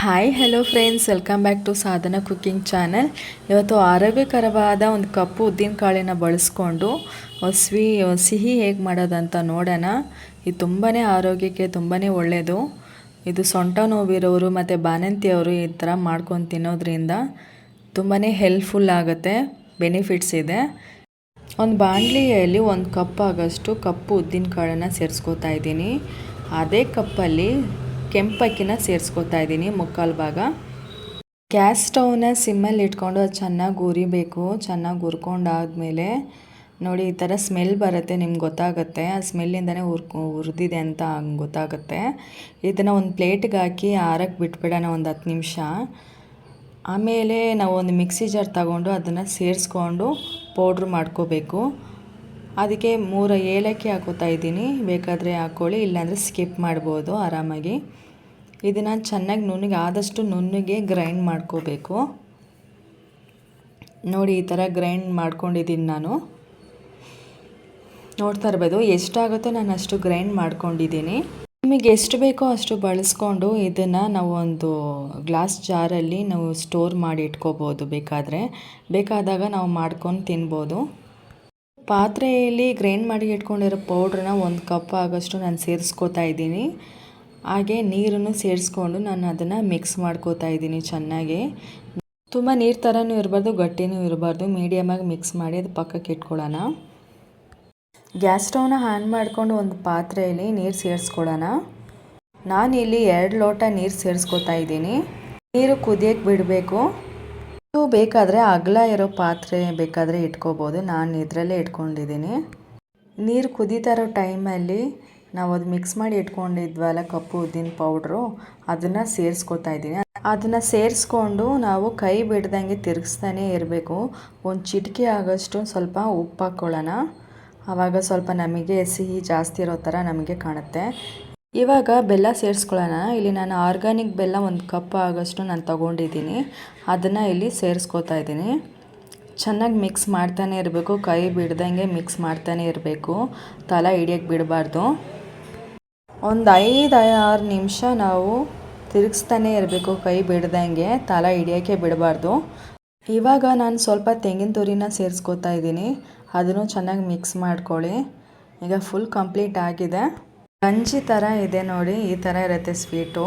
Hi hello friends welcome back to Sadhana cooking channel ಇವತ್ತು ಆರೋಗ್ಯಕರವಾದ ಒಂದು ಕಪ್ಪು ಉದ್ದಿನ ಕಾಳಿನ ಬಳಸ್ಕೊಂಡು ಸ್ವೀ ಸಿಹಿ ಹೇಗೆ ಮಾಡೋದಂತ ನೋಡೋಣ. ಇದು ತುಂಬಾ ಆರೋಗ್ಯಕ್ಕೆ ತುಂಬಾ ಒಳ್ಳೆಯದು ಇದು ಸೊಂಟ ನೋವಿರೋರು ಮತ್ತು ಬಾಣಂತಿಯವರು ಈ ಥರ ಮಾಡ್ಕೊಂಡು ತಿನ್ನೋದ್ರಿಂದ ತುಂಬಾ ಹೆಲ್ಪ್ಫುಲ್ ಆಗುತ್ತೆ ಬೆನಿಫಿಟ್ಸ್ ಇದೆ. ಒಂದು ಬಾಣಲಿಯಲ್ಲಿ ಒಂದು ಕಪ್ ಆಗೋಷ್ಟು ಕಪ್ಪು ಉದ್ದಿನ ಕಾಳನ್ನು ಸೇರಿಸ್ಕೋತಾ ಇದ್ದೀನಿ. ಅದೇ ಕಪ್ಪಲ್ಲಿ ಕೆಂಪಕ್ಕಿನ ಸೇರಿಸ್ಕೊತಾ ಇದ್ದೀನಿ ಮುಕ್ಕಾಲು ಭಾಗ. ಗ್ಯಾಸ್ ಸ್ಟೌವ್ನ ಸಿಮ್ಮಲ್ಲಿ ಇಟ್ಕೊಂಡು ಅದು ಚೆನ್ನಾಗಿ ಉರಿಬೇಕು ಚೆನ್ನಾಗಿ ಹುರ್ಕೊಂಡಾದ್ಮೇಲೆ ನೋಡಿ ಈ ಥರ ಸ್ಮೆಲ್ ಬರುತ್ತೆ ನಿಮ್ಗೆ ಗೊತ್ತಾಗುತ್ತೆ. ಆ ಸ್ಮೆಲ್ಲಿಂದನೇ ಹುರ್ಕೊ ಹುರಿದಿದೆ ಅಂತ ಹಂಗೆ ಗೊತ್ತಾಗುತ್ತೆ. ಇದನ್ನು ಒಂದು ಪ್ಲೇಟ್ಗೆ ಹಾಕಿ ಆರಕ್ಕೆ ಬಿಟ್ಬಿಡೋಣ ಒಂದು ಹತ್ತು ನಿಮಿಷ. ಆಮೇಲೆ ನಾವು ಒಂದು ಮಿಕ್ಸಿ ಜಾರ್ ತಗೊಂಡು ಅದನ್ನು ಸೇರಿಸ್ಕೊಂಡು ಪೌಡ್ರ್ ಮಾಡ್ಕೋಬೇಕು. ಅದಕ್ಕೆ ಮೂರು ಏಲಕ್ಕಿ ಹಾಕೋತಾ ಇದ್ದೀನಿ. ಬೇಕಾದರೆ ಹಾಕ್ಕೊಳ್ಳಿ ಇಲ್ಲಾಂದರೆ ಸ್ಕಿಪ್ ಮಾಡ್ಬೋದು ಆರಾಮಾಗಿ. ಇದನ್ನು ಚೆನ್ನಾಗಿ ನುಣ್ಣಗೆ, ಆದಷ್ಟು ನುಣ್ಣಗೆ ಗ್ರೈಂಡ್ ಮಾಡ್ಕೋಬೇಕು. ನೋಡಿ, ಈ ಥರ ಗ್ರೈಂಡ್ ಮಾಡ್ಕೊಂಡಿದ್ದೀನಿ ನಾನು. ನೋಡ್ತಾ ಇರ್ಬೋದು, ಎಷ್ಟಾಗುತ್ತೋ ನಾನು ಅಷ್ಟು ಗ್ರೈಂಡ್ ಮಾಡ್ಕೊಂಡಿದ್ದೀನಿ. ನಿಮಗೆ ಎಷ್ಟು ಬೇಕೋ ಅಷ್ಟು ಬಳಸ್ಕೊಂಡು ಇದನ್ನು ನಾವು ಒಂದು ಗ್ಲಾಸ್ ಜಾರಲ್ಲಿ ನಾವು ಸ್ಟೋರ್ ಮಾಡಿ ಇಟ್ಕೋಬೋದು ಬೇಕಾದರೆ. ಬೇಕಾದಾಗ ನಾವು ಮಾಡ್ಕೊಂಡು ತಿನ್ಬೋದು. ಪಾತ್ರೆಯಲ್ಲಿ ಗ್ರೈಂಡ್ ಮಾಡಿ ಇಟ್ಕೊಂಡಿರೋ ಪೌಡ್ರನ್ನ ಒಂದು ಕಪ್ ಆಗೋಷ್ಟು ನಾನು ಸೇರಿಸ್ಕೋತಾ ಇದ್ದೀನಿ. ಹಾಗೆ ನೀರನ್ನು ಸೇರಿಸ್ಕೊಂಡು ನಾನು ಅದನ್ನು ಮಿಕ್ಸ್ ಮಾಡ್ಕೋತಾ ಇದ್ದೀನಿ ಚೆನ್ನಾಗಿ. ತುಂಬ ನೀರು ಥರನೂ ಇರಬಾರ್ದು, ಗಟ್ಟಿನೂ ಇರಬಾರ್ದು. ಮೀಡಿಯಮಾಗಿ ಮಿಕ್ಸ್ ಮಾಡಿ ಅದು ಪಕ್ಕಕ್ಕೆ ಇಟ್ಕೊಳ್ಳೋಣ. ಗ್ಯಾಸ್ ಸ್ಟವ್ನ ಆನ್ ಮಾಡಿಕೊಂಡು ಒಂದು ಪಾತ್ರೆಯಲ್ಲಿ ನೀರು ಸೇರಿಸ್ಕೊಳ್ಳೋಣ. ನಾನು ಇಲ್ಲಿ ಎರಡು ಲೋಟ ನೀರು ಸೇರಿಸ್ಕೊತಾ ಇದ್ದೀನಿ. ನೀರು ಕುದಿಯಕ್ಕೆ ಬಿಡಬೇಕು. ನೀವು ಬೇಕಾದರೆ ಅಗಲ ಇರೋ ಪಾತ್ರೆ ಬೇಕಾದರೆ ಇಟ್ಕೋಬೋದು. ನಾನು ಇದರಲ್ಲೇ ಇಟ್ಕೊಂಡಿದ್ದೀನಿ. ನೀರು ಕುದೀತಾ ಇರೋ ಟೈಮಲ್ಲಿ ನಾವು ಅದು ಮಿಕ್ಸ್ ಮಾಡಿ ಇಟ್ಕೊಂಡಿದ್ವಲ್ಲ, ಕಪ್ಪು ಉದ್ದಿನ ಪೌಡ್ರು ಅದನ್ನು ಸೇರಿಸ್ಕೊತಾ ಇದ್ದೀನಿ. ಅದನ್ನು ಸೇರಿಸ್ಕೊಂಡು ನಾವು ಕೈ ಬಿಡ್ದಂಗೆ ತಿರುಗಿಸ್ತಾನೆ ಇರಬೇಕು. ಒಂದು ಚಿಟಿಕೆ ಆಗೋಷ್ಟು ಸ್ವಲ್ಪ ಉಪ್ಪು ಹಾಕ್ಕೊಳ್ಳೋಣ ಆವಾಗ ಸ್ವಲ್ಪ ನಮಗೆ ಸಿಹಿ ಜಾಸ್ತಿ ಇರೋ ಥರ ನಮಗೆ ಕಾಣುತ್ತೆ. ಇವಾಗ ಬೆಲ್ಲ ಸೇರಿಸ್ಕೊಳ್ಳೋಣ. ಇಲ್ಲಿ ನಾನು ಆರ್ಗ್ಯಾನಿಕ್ ಬೆಲ್ಲ ಒಂದು ಕಪ್ ಆಗೋಷ್ಟು ನಾನು ತೊಗೊಂಡಿದ್ದೀನಿ. ಅದನ್ನು ಇಲ್ಲಿ ಸೇರಿಸ್ಕೋತಾ ಇದ್ದೀನಿ. ಚೆನ್ನಾಗಿ ಮಿಕ್ಸ್ ಮಾಡ್ತಾನೆ ಇರಬೇಕು. ಕೈ ಬಿಡ್ದಂಗೆ ಮಿಕ್ಸ್ ಮಾಡ್ತಾನೆ ಇರಬೇಕು. ತಲೆ ಹಿಡಿಯೋಕ್ಕೆ ಬಿಡಬಾರ್ದು. ಒಂದು ಐದು ಆರು ನಿಮಿಷ ನಾವು ತಿರುಗಿಸ್ತಾನೆ ಇರಬೇಕು ಕೈ ಬಿಡ್ದಂಗೆ. ತಲೆ ಹಿಡಿಯೋಕ್ಕೆ ಬಿಡಬಾರ್ದು. ಇವಾಗ ನಾನು ಸ್ವಲ್ಪ ತೆಂಗಿನ ತುರಿನ ಸೇರಿಸ್ಕೋತಾ ಇದ್ದೀನಿ. ಅದನ್ನು ಚೆನ್ನಾಗಿ ಮಿಕ್ಸ್ ಮಾಡ್ಕೊಳ್ಳಿ. ಈಗ ಫುಲ್ ಕಂಪ್ಲೀಟ್ ಆಗಿದೆ. ಗಂಜಿ ಥರ ಇದೆ ನೋಡಿ, ಈ ಥರ ಇರುತ್ತೆ ಸ್ವೀಟು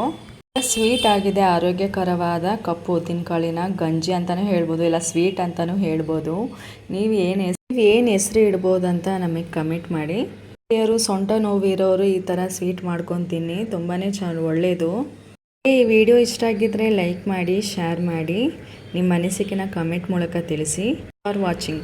ಸ್ವೀಟ್ ಆಗಿದೆ, ಆರೋಗ್ಯಕರವಾದ ಕಪ್ಪು ಉದ್ದಿನಕಾಳಿನ ಗಂಜಿ ಅಂತಲೂ ಹೇಳ್ಬೋದು, ಇಲ್ಲ ಸ್ವೀಟ್ ಅಂತಲೂ ಹೇಳ್ಬೋದು. ನೀವು ಏನು ನೀವು ಏನು ಹೆಸ್ರು ಇಡ್ಬೋದು ಅಂತ ನಮಗೆ ಕಮೆಂಟ್ ಮಾಡಿ. ಯಾರು ಸೊಂಟ ನೋವಿರೋರು ಈ ಥರ ಸ್ವೀಟ್ ಮಾಡ್ಕೊಂಡು ತಿನ್ನಿ ತುಂಬಾ ಚೆನ್ನ ಒಳ್ಳೆಯದು ಈ ವಿಡಿಯೋ ಇಷ್ಟ ಆಗಿದ್ದರೆ ಲೈಕ್ ಮಾಡಿ ಶೇರ್ ಮಾಡಿ ನಿಮ್ಮ ಅನಿಸಿಕೆನ ಕಮೆಂಟ್ ಮೂಲಕ ತಿಳಿಸಿ. For watching